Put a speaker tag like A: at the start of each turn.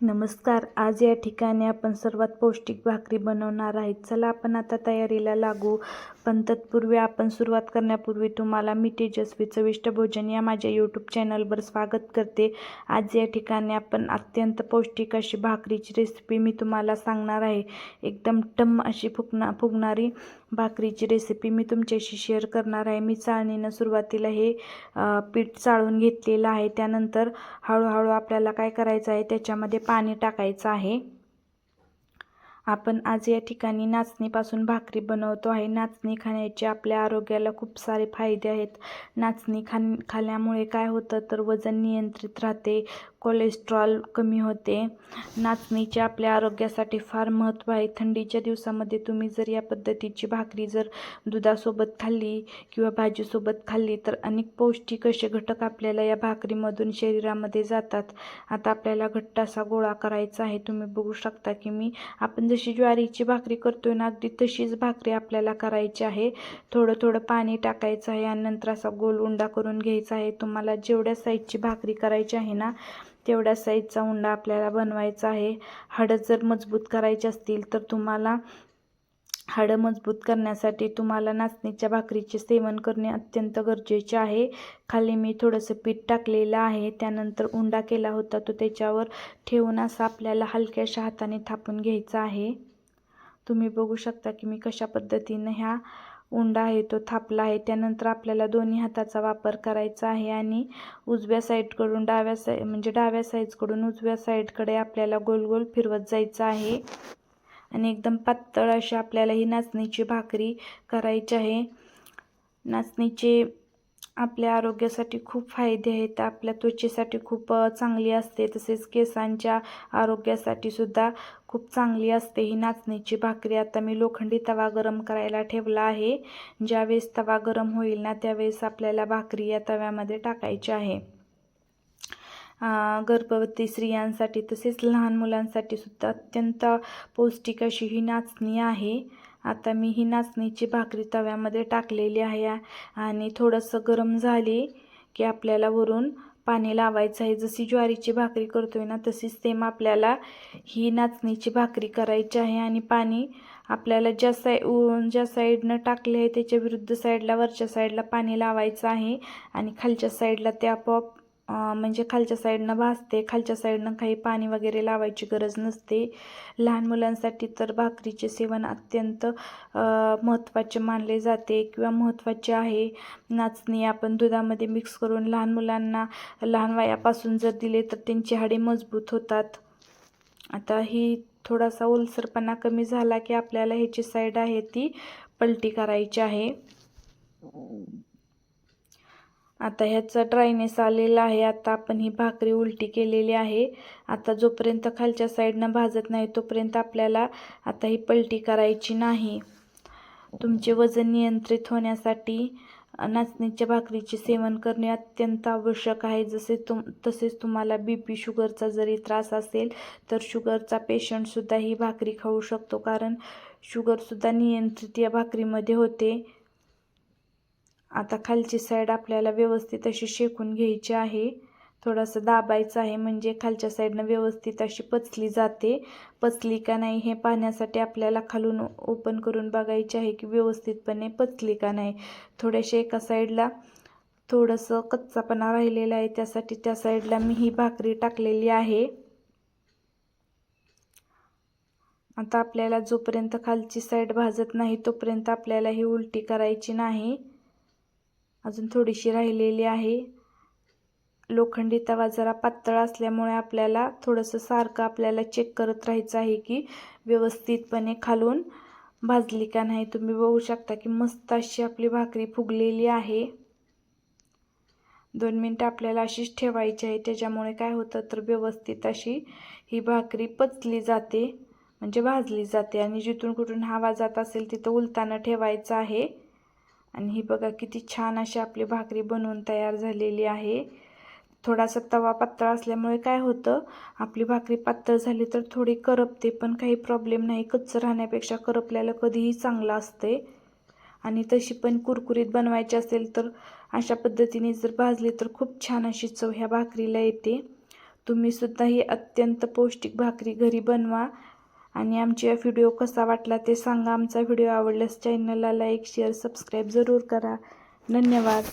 A: नमस्कार. आज या ठिकाणी आपण सर्वात पौष्टिक भाकरी बनवणार आहे चला आपण आता तयारीला लागू. पण तत्पूर्वी आपण सुरुवात करण्यापूर्वी तुम्हाला मी तेजस्वी चविष्ट भोजन या माझ्या यूट्यूब चॅनलवर स्वागत करते. आज या ठिकाणी आपण अत्यंत पौष्टिक अशी भाकरीची रेसिपी मी तुम्हाला सांगणार आहे. एकदम टम अशी फुगना फुगणारी भाकरीची रेसिपी मी तुमच्याशी शेअर करणार आहे. मी चाळणीनं सुरुवातीला हे पीठ चाळून घेतलेलं आहे. त्यानंतर हळूहळू आपल्याला काय करायचं आहे त्याच्यामध्ये पाणी टाकायचं आहे. आपण आज या ठिकाणी नाचणीपासून भाकरी बनवतो आहे. नाचणी खाण्याचे आपल्या आरोग्याला खूप सारे फायदे आहेत. नाचणी खान खाल्ल्यामुळे काय होतं? तर वजन नियंत्रित राहते. कोलेस्ट्रॉल कमी होते. नाचणीचे आपल्या आरोग्यासाठी फार महत्त्व आहे. थंडीच्या दिवसामध्ये तुम्ही जर या पद्धतीची भाकरी जर दुधासोबत खाल्ली किंवा भाजीसोबत खाल्ली तर अनेक पौष्टिक असे घटक आपल्याला या भाकरीमधून शरीरामध्ये जातात. आता आपल्याला घट्ट असा गोळा करायचा आहे. तुम्ही बघू शकता की मी आपण जशी ज्वारीची भाकरी करतोय ना अगदी तशीच भाकरी आपल्याला करायची आहे. थोडं थोडं पाणी टाकायचं आहे आणि नंतर असा गोल उंडा करून घ्यायचा आहे. तुम्हाला जेवढ्या साईजची भाकरी करायची आहे ना तेवढ्या साईजचा उंडा आपल्याला बनवायचा आहे. हाडं जर मजबूत करायची असतील तर तुम्हाला हाडं मजबूत करण्यासाठी तुम्हाला नाचणीच्या भाकरीचे सेवन करणे अत्यंत गरजेचे आहे. खाली मी थोडंसं पीठ टाकलेलं आहे. त्यानंतर उंडा केला होता तो त्याच्यावर ठेवून असा आपल्याला हलक्याशा हाताने थापून घ्यायचा आहे. तुम्ही बघू शकता की मी कशा पद्धतीनं ह्या उंडा आहे तो थापला आहे. त्यानंतर आपल्याला दोन्ही हाताचा वापर करायचा आहे आणि उजव्या साईडकडून डाव्या साईड म्हणजे डाव्या साईडकडून उजव्या साईडकडे आपल्याला गोल गोल फिरवत जायचं आहे. आणि एकदम पातळ अशी आपल्याला ही नाचणीची भाकरी करायची आहे. नाचणीचे आपल्या आरोग्यासाठी खूप फायदे आहेत. आपल्या त्वचेसाठी खूप चांगली असते. तसेच केसांच्या आरोग्यासाठी सुद्धा खूप चांगली असते. ही नाचणीची भाकरी आता मी लोखंडी तवा गरम करायला ठेवला आहे. ज्यावेळेस तवा गरम होईल ना त्यावेळेस आपल्याला भाकरी या तव्यामध्ये टाकायची आहे. गर्भवती स्त्रियांसाठी तसेच लहान मुलांसाठी सुद्धा अत्यंत पौष्टिक अशी ही नाचणी आहे. आता मी ही नाचणीची भाकरी तव्यामध्ये टाकलेली आहे आणि थोडंसं गरम झाली की आपल्याला वरून पाणी लावायचं आहे. जशी ज्वारीची भाकरी करतोय ना तशीच सेम आपल्याला ही नाचणीची भाकरी करायची आहे. आणि पाणी आपल्याला ज्या साय ज्या साईडनं टाकले आहे त्याच्या विरुद्ध साईडला वरच्या साईडला पाणी लावायचं आहे. आणि खालच्या साईडला ते आपोआप म्हणजे खालच्या साईडनं भाजते. खालच्या साईडनं काही पाणी वगैरे लावायची गरज नसते. लहान मुलांसाठी तर भाकरीचे सेवन अत्यंत महत्त्वाचे मानले जाते किंवा महत्त्वाचे आहे. नाचणी आपण दुधामध्ये मिक्स करून लहान मुलांना लहान वयापासून जर दिले तर त्यांची हाडे मजबूत होतात. आता ही थोडासा ओलसरपणा कमी झाला की आपल्याला ह्याची साईड आहे ती पलटी करायची आहे. आता ह्याचा ड्रायनेस आलेला आहे. आता आपण ही भाकरी उलटी केलेली आहे. आता जोपर्यंत खालच्या साईडनं भाजत नाही तोपर्यंत आपल्याला आता ही पलटी करायची नाही. तुमचे वजन नियंत्रित होण्यासाठी नाचणीच्या भाकरीचे सेवन करणे अत्यंत आवश्यक आहे. जसे तुम तसेच तुम्हाला बी पी शुगरचा जरी त्रास असेल तर शुगरचा पेशंटसुद्धा ही भाकरी खाऊ शकतो. कारण शुगरसुद्धा नियंत्रित या भाकरीमध्ये होते. आता खालची साईड आपल्याला व्यवस्थित अशी शेकून घ्यायची आहे. थोडंसं दाबायचं आहे म्हणजे खालच्या साईडनं व्यवस्थित अशी पचली जाते. पचली का नाही हे पाहण्यासाठी आपल्याला खालून ओपन करून बघायची आहे की व्यवस्थितपणे पचली का नाही. थोड्याशा एका साईडला थोडंसं कच्चापणा राहिलेला आहे. त्यासाठी त्या साईडला मी ही भाकरी टाकलेली आहे. आता आपल्याला जोपर्यंत खालची साईड भाजत नाही तोपर्यंत आपल्याला ही उलटी करायची नाही. अजून थोडीशी राहिलेली आहे. लोखंडी तवा जरा पातळ असल्यामुळे आपल्याला थोडंसं सारखं आपल्याला चेक करत राहायचं आहे की व्यवस्थितपणे खालून भाजली का नाही. तुम्ही बघू शकता की मस्त अशी आपली भाकरी फुगलेली आहे. दोन मिनटं आपल्याला अशीच ठेवायची आहे. त्याच्यामुळे काय होतं तर व्यवस्थित अशी ही भाकरी पचली जाते म्हणजे भाजली जाते. आणि जिथून कुठून हवा जात असेल तिथं उलताना ठेवायचं आहे. आणि ही बघा किती छान अशी आपली भाकरी बनवून तयार झालेली आहे. थोडासा तवा पातळ असल्यामुळे काय होतं आपली भाकरी पातळ झाली तर थोडी करपते पण काही प्रॉब्लेम नाही. कच्चं राहण्यापेक्षा करपल्याला कधीही चांगलं असते. आणि तशी पण कुरकुरीत बनवायची असेल तर अशा पद्धतीने जर भाजली तर खूप छान अशी चव ह्या भाकरीला येते. तुम्हीसुद्धा ही अत्यंत पौष्टिक भाकरी घरी बनवा. आणि आमची व्हिडिओ कसा वाटला ते सांगा. आमचा व्हिडिओ आवडल्यास चॅनलला लाईक शेअर सबस्क्राईब जरूर करा. धन्यवाद.